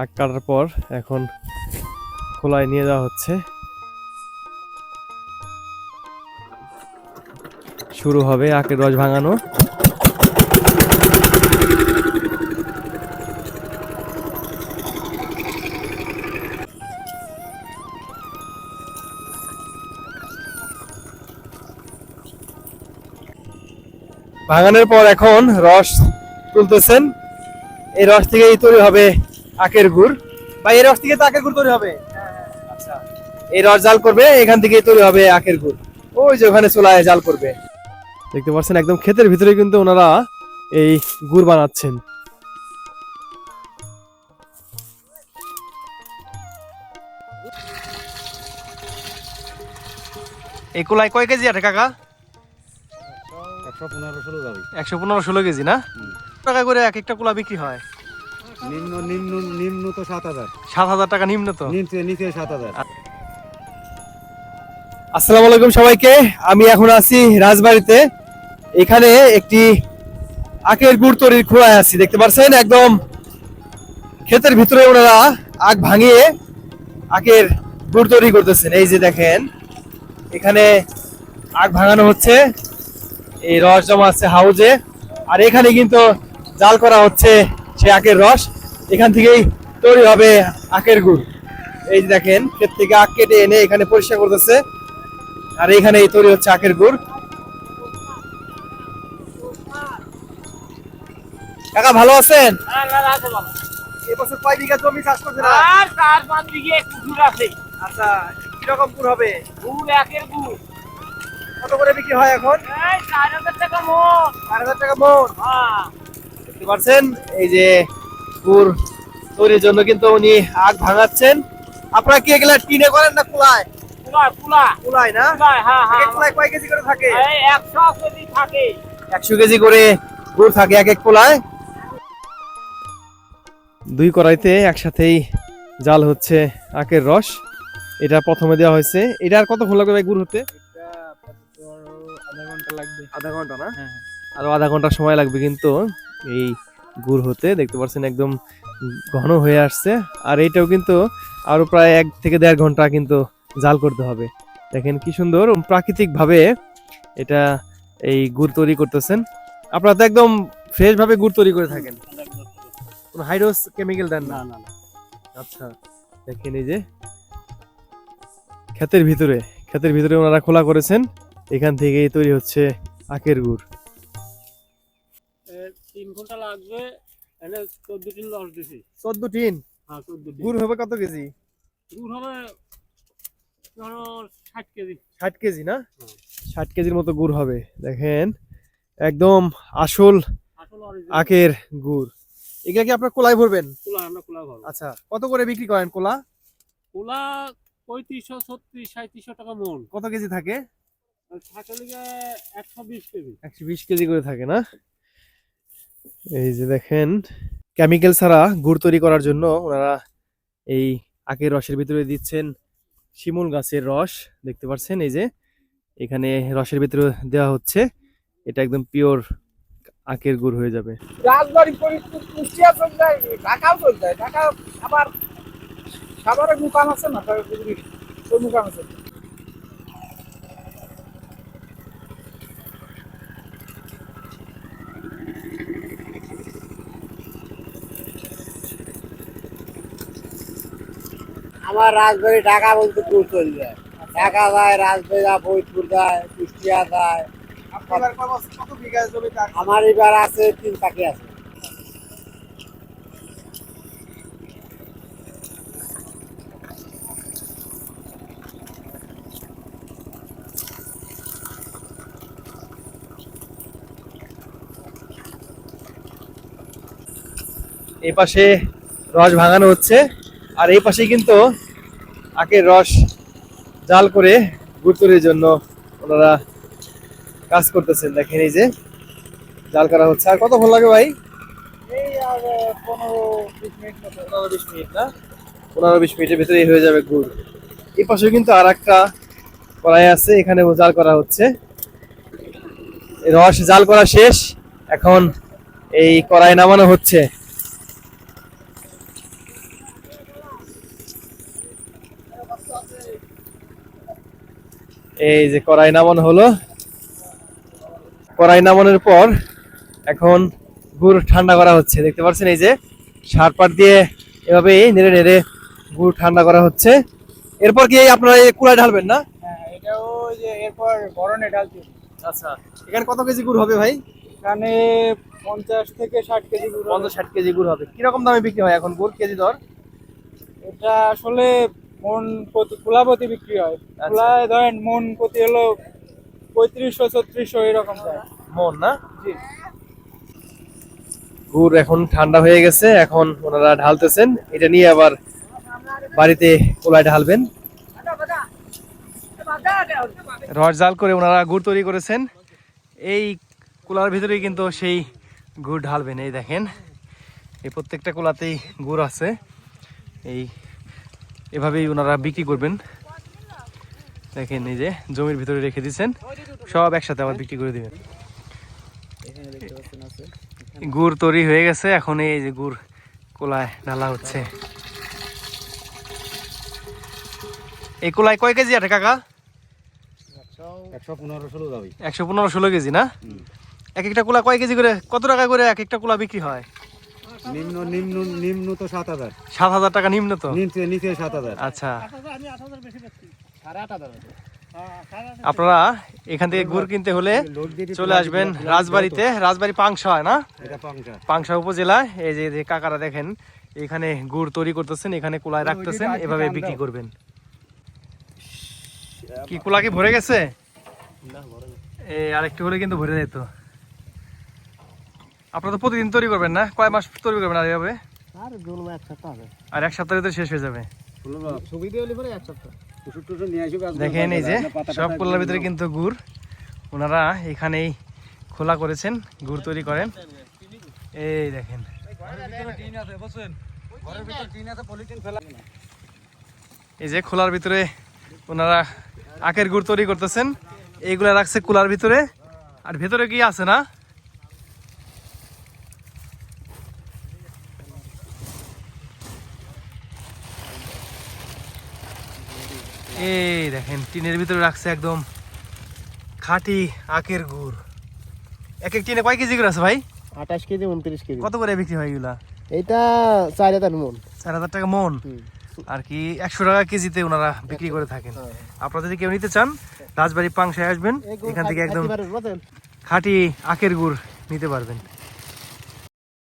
আখ কাটার পর এখন খোলায় নিয়ে যাওয়া হচ্ছে। শুরু হবে আখের রস ভাঙানো। ভাঙানোর পর এখন রস তুলতেছেন। এই রস থেকেই তৈরি হবে আখের গুড়। বা এই রস থেকে তো আখের গুড় তৈরি হবে। আচ্ছা এই রস জাল করবে এখান থেকেই তৈরি হবে আখের গুড়। ওই যে ওখানে চুলায় জাল করবে। দেখতে পাচ্ছেন একদম ক্ষেতের ভিতরে কিন্তু ওনারা এই গুড় বানাচ্ছেন। এই কুলাই কয় কেজি আছে কাকা? একশো পনেরো ষোলো যাবে একশো পনেরো ষোলো কেজি না? টাকা করে এক একটা কুলা বিক্রি হয়। নিম্ন নিম্ন নিম্ন তো সাত হাজার। সাত হাজার টাকা নিম্ন তো? নিচে নিচে সাত হাজার। আসসালামু আলাইকুম সবাইকে আমি এখন আছি রাজবাড়িতে। এখানে একটি আখের গুড় তৈরির খোলায় আছি দেখতে পাচ্ছেন একদম ক্ষেতের ভিতরে ওনারা আখ ভাঙিয়ে আখের গুড় তৈরি করতেছেন। এই যে দেখেন এখানে আখ ভাঙানো হচ্ছে। এই রস জমা আছে হাউজে। আর এখানে কিন্তু জাল করা হচ্ছে সে আখের রস। এখান থেকেই তৈরি হবে আখের গুড়। এই যে দেখেন ক্ষেত থেকে আখ কেটে এনে এখানে পরিষ্কার করতেছে। আর এখানে তৈরি হচ্ছে আখের গুড়। কাকা ভালো আছেন? এবছর কয় বিঘা জমি চাষ করছেন? আর চার পাঁচ বিঘে কুকুর আছে। আচ্ছা কীরকম গুড় হবে? গুড় একের গুড়। কত করে বিক্রি হয় এখন? চার হাজার টাকা চার হাজার টাকা মন হ্যাঁ। দেখতে পাচ্ছেন এই যে গুড় তৈরির জন্য কিন্তু উনি আখ ভাঙাচ্ছেন। আপনারা কি এগুলা টিনে করেন না কুলায়? কুলা কুলা কুলায় না? হ্যাঁ এক এক হ্যাঁ। কুলায় কয় কেজি করে থাকে? এই একশো কেজি থাকে। একশো কেজি করে গুড় থাকে এক এক কোলায়। দুই কড়াইতে একসাথেই জাল হচ্ছে আখের রস। এটা প্রথমে দেওয়া হয়েছে। এটা আর কত কতক্ষণ লাগবে ভাই গুড় হতে? আধা ঘণ্টা লাগবে। আধা ঘণ্টা না? হ্যাঁ। আরও আধা ঘণ্টা সময় লাগবে কিন্তু। এই গুড় হতে দেখতে পাচ্ছেন একদম ঘন হয়ে আসছে। আর এইটাও কিন্তু আরও প্রায় এক থেকে দেড় ঘণ্টা কিন্তু জাল করতে হবে। দেখেন কি সুন্দর প্রাকৃতিক ভাবে এটা এই গুড় তৈরি করতেছেন। আপনারা তো একদম ফ্রেশ ভাবে গুড় তৈরি করে থাকেন। কোনো হাইড্রোস কেমিক্যাল দেন না না না। আচ্ছা দেখেন এই যে ক্ষেতের ভিতরে ক্ষেতের ভিতরে ওনারা খোলা করেছেন। এখান থেকেই তৈরি হচ্ছে আখের গুড়। তিন ঘণ্টা লাগবে এনে চোদ্দ দিন লস দিছি। চোদ্দ টিন? হ্যাঁ চোদ্দ দিন গুড় হবে কত কেজি? গুড় হবে ধরো ষাট কেজি। ষাট কেজি না? ষাট কেজির মতো গুড় হবে। দেখেন একদম আসল আখের গুড়। এগুলা কি আপনার কোলায় ভরবেন? কুলা আমরা কুলা আচ্ছা কত করে বিক্রি করেন কোলা? কুলা পঁয়ত্রিশশো ছত্রিশ সাঁত্রিশশো টাকা মন। কত কেজি থাকে? থাকে লিগে একশো বিশ কেজি। একশো বিশ কেজি করে থাকে না? এই যে দেখেন কেমিক্যাল ছাড়া গুড় তৈরি করার জন্য ওনারা এই আখের রসের ভিতরে দিচ্ছেন শিমুল গাছের রস, দেখতে পাচ্ছেন? এই যে এখানে রসের ভিতরে দেওয়া হচ্ছে, এটা একদম পিওর আখের গুড় হয়ে যাবে। রাজবাড়ি আমার রাজবাড়ি ঢাকা বলতে দূর চলে যায়। ঢাকা যায় রাজবাড়ি যায় ফরিদপুর যায় কুষ্টিয়া যায়। আমার এবার আছে তিন পাখি আছে। এই পাশে রস ভাঙানো হচ্ছে। আর এই পাশে কিন্তু আখের রস জাল করে গুড় তৈরির জন্য ওনারা কাজ করতেছেন। দেখেন এই যে জাল করা হচ্ছে। আর কত ভালো লাগে ভাই? পনেরো বিশ মিনিট না? পনেরো বিশ মিনিটের ভিতরেই হয়ে যাবে গুড়। এই পাশে কিন্তু আর একটা কড়াই আছে এখানে জাল করা হচ্ছে। রস জাল করা শেষ। এখন এই কড়াই নামানো হচ্ছে। এই যে কড়াই নামানো হলো। কড়াই নামানোর পর এখন গুড় ঠান্ডা করা হচ্ছে। দেখতে পাচ্ছেন এই যে সার পাট দিয়ে এভাবে নেড়ে নেড়ে গুড় ঠান্ডা করা হচ্ছে। এরপর কি আপনারা এই কুড়ায় ঢালবেন না? হ্যাঁ এটাও ওই যে এরপর বরণে ঢালছি। আচ্ছা এখানে কত কেজি গুড় হবে ভাই? এখানে পঞ্চাশ থেকে ষাট কেজি গুঁড়ো হবে। পঞ্চাশ ষাট কেজি গুড় হবে। কীরকম দামে বিক্রি হয় এখন গুড় কেজি দর? এটা আসলে মন প্রতি খোলা প্রতি বিক্রি হয়। আচ্ছা। খোলায় ধরেন মন প্রতি হলো পঁয়ত্রিশশো ছত্রিশশো এরকম যায়। মন না? জি। গুড় এখন ঠান্ডা হয়ে গেছে এখন ওনারা ঢালতেছেন। এটা নিয়ে আবার বাড়িতে কোলায় ঢালবেন। রড জাল করে ওনারা গুড় তৈরি করেছেন। এই কুলার ভিতরেই কিন্তু সেই গুড় ঢালবেন এই দেখেন। এই প্রত্যেকটা কুলাতেই গুড় আছে। এই এভাবেই ওনারা বিক্রি করবেন। দেখেন এই যে জমির ভিতরে রেখে দিচ্ছেন সব একসাথে আবার বিক্রি করে দিবেন। গুড় তৈরি হয়ে গেছে। এখন এই যে গুড় কোলায় ঢালা হচ্ছে। এই কোলায় কয় কেজি আছে কাকা? একশো পনেরো ষোলো একশো পনেরো ষোলো কেজি না? এক একটা কোলা কয় কেজি করে? কত টাকা করে এক একটা কোলা বিক্রি হয়? নিম্ন নিম্ন নিম্ন তো সাত হাজার। সাত হাজার টাকা নিম্ন তো? নিচে নিচে সাত হাজার। আচ্ছা। আপনারা এখান থেকে গুড় কিনতে হলে চলে আসবেন রাজবাড়িতে। রাজবাড়ি পাংশা হয় না? পাংশা। পাংশা উপজেলায় এই যে যে কাকারা দেখেন এখানে গুড় তৈরি করতেছেন এখানে কুলায় রাখতেছেন এভাবে বিক্রি করবেন। কি কুলা কি ভরে গেছে? এই আরেকটু হলে কিন্তু ভরে যেত। আপনারা তো প্রতিদিন তৈরি করবেন না? কয় মাস তৈরি করবেন আর এভাবে? আর এক সপ্তাহ হবে। আর এক সপ্তাহের ভিতরে শেষ হয়ে যাবে। সুবিধা হলে পরে এক সপ্তাহ। ওষুধ টষুধ নিয়ে আসবে আজকে দেখেন এই যে সব কুলার ভিতরে কিন্তু গুড়। ওনারা এখানেই খোলা করেছেন গুড় তৈরি করেন। এই দেখেন। এই যে খোলার ভিতরে ওনারা আখের গুড় তৈরি করতেছেন। এইগুলা রাখছে কুলার ভিতরে। আর ভেতরে কি আছে না? এই দেখেন টিনের ভিতরে রাখছে একদম খাঁটি আখের গুড়। এক এক টিনে কয় কেজি করে আছে ভাই? আঠাশ কেজি উনত্রিশ কেজি। কত করে বিক্রি হয় এগুলা? এইটা চার হাজার মন। চার হাজার টাকা মন? আর কি একশো টাকা কেজিতে ওনারা বিক্রি করে থাকেন। আপনারা যদি কেউ নিতে চান রাজবাড়ি পাংশায় আসবেন এখান থেকে একদম খাঁটি আখের গুড় নিতে পারবেন।